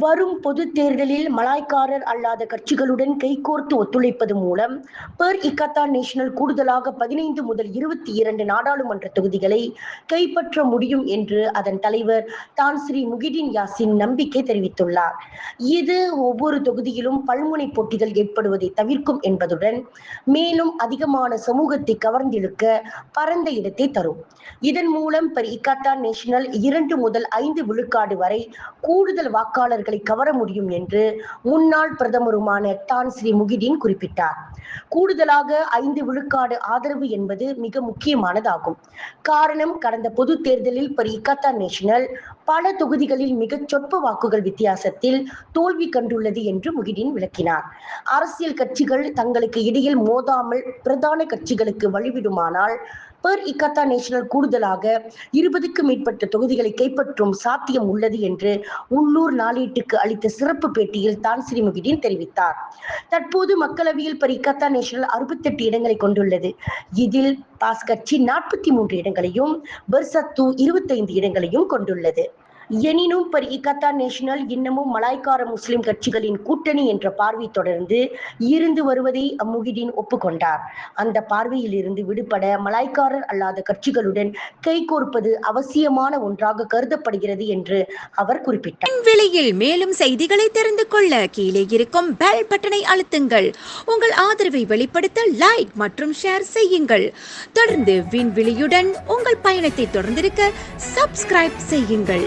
வரும் பொது தேர்தலில் மலாய்க்காரர் அல்லாத கட்சிகளுடன் கைகோர்த்து ஒத்துழைப்பது மூலம் பெர் இக்கத்தா நேஷனல் கூடுதலாக பதினைந்து முதல் இருபத்தி இரண்டு நாடாளுமன்ற தொகுதிகளை கைப்பற்ற முடியும் என்று அதன் தலைவர் தான் ஸ்ரீ முகிடின் யாசின் நம்பிக்கை தெரிவித்துள்ளார். இது ஒவ்வொரு தொகுதியிலும் பல்முனை போட்டிகள் ஏற்படுவதை தவிர்க்கும் என்பதுடன் மேலும் அதிகமான சமூகத்தை கவர்ந்திழுக்க பரந்த இடத்தை தரும். இதன் மூலம் பெர் இக்கத்தா நேஷனல் இரண்டு முதல் ஐந்து விழுக்காடு வரை கூடுதல் வாக்காளர்கள் கவர முடியும் என்று முன்னாள் பிரதமருமான தான் ஸ்ரீ முகிதீன் குறிப்பிட்டார். கூடுதலாக ஐந்து விழுக்காடு ஆதரவு என்பது மிக முக்கியமானதாகும். காரணம் கடந்த பொது தேர்தலில் பர் இக்கத்தா நேஷனல் பல தொகுதிகளில் மிகச் சொற்ப வாக்குகள் வித்தியாசத்தில் தோல்வி கண்டுள்ளது என்று முகிடின் விளக்கினார். அரசியல் கட்சிகள் தங்களுக்கு இடையில் மோதாமல் பிரதான கட்சிகளுக்கு வழிவிடுமானால் பெர் இக்கத்தா நேஷனல் கூடுதலாக இருபதுக்கு மேற்பட்ட தொகுதிகளை கைப்பற்றும் சாத்தியம் உள்ளது என்று உள்ளூர் நாளேட்டுக்கு அளித்த சிறப்பு பேட்டியில் தான் ஸ்ரீ முகிதீன் தெரிவித்தார். தற்போது மக்களவையில் பெர் இக்கத்தா நேஷனல் அறுபத்தெட்டு இடங்களை கொண்டுள்ளது. இதில் பாஸ் கட்சி நாற்பத்தி மூன்று இடங்களையும் பர்சத்து இருபத்தைந்து இடங்களையும் கொண்டுள்ளது. எனினும் பர் இகத்தா நேஷனல் இன்னமும் மலாய்க்கார முஸ்லிம் கட்சிகளின் கூட்டணி என்ற பார்வை தொடர்ந்து இருந்து வருவதை முகிடின் ஒப்புக்கொண்டார். அந்த பார்வையில் இருந்து விடுபட மலாய்க்காரர் அல்லாத கட்சிகளுடன் கைகோர்ப்பது அவசியமான ஒன்றாக கருதப்படுகிறது என்று அவர் குறிப்பிட்டார். விலையில் மேலும் செய்திகளை தெரிந்து கொள்ள கீழே இருக்கும் பெல் பட்டனை அழுத்துங்கள். உங்கள் ஆதரவை வெளிப்படுத்த லைக் மற்றும் ஷேர் செய்யுங்கள். தொடர்ந்து விண்வெளியுடன் உங்கள் பயணத்தை தொடர்ந்திருக்க சப்ஸ்கிரைப் செய்யுங்கள்.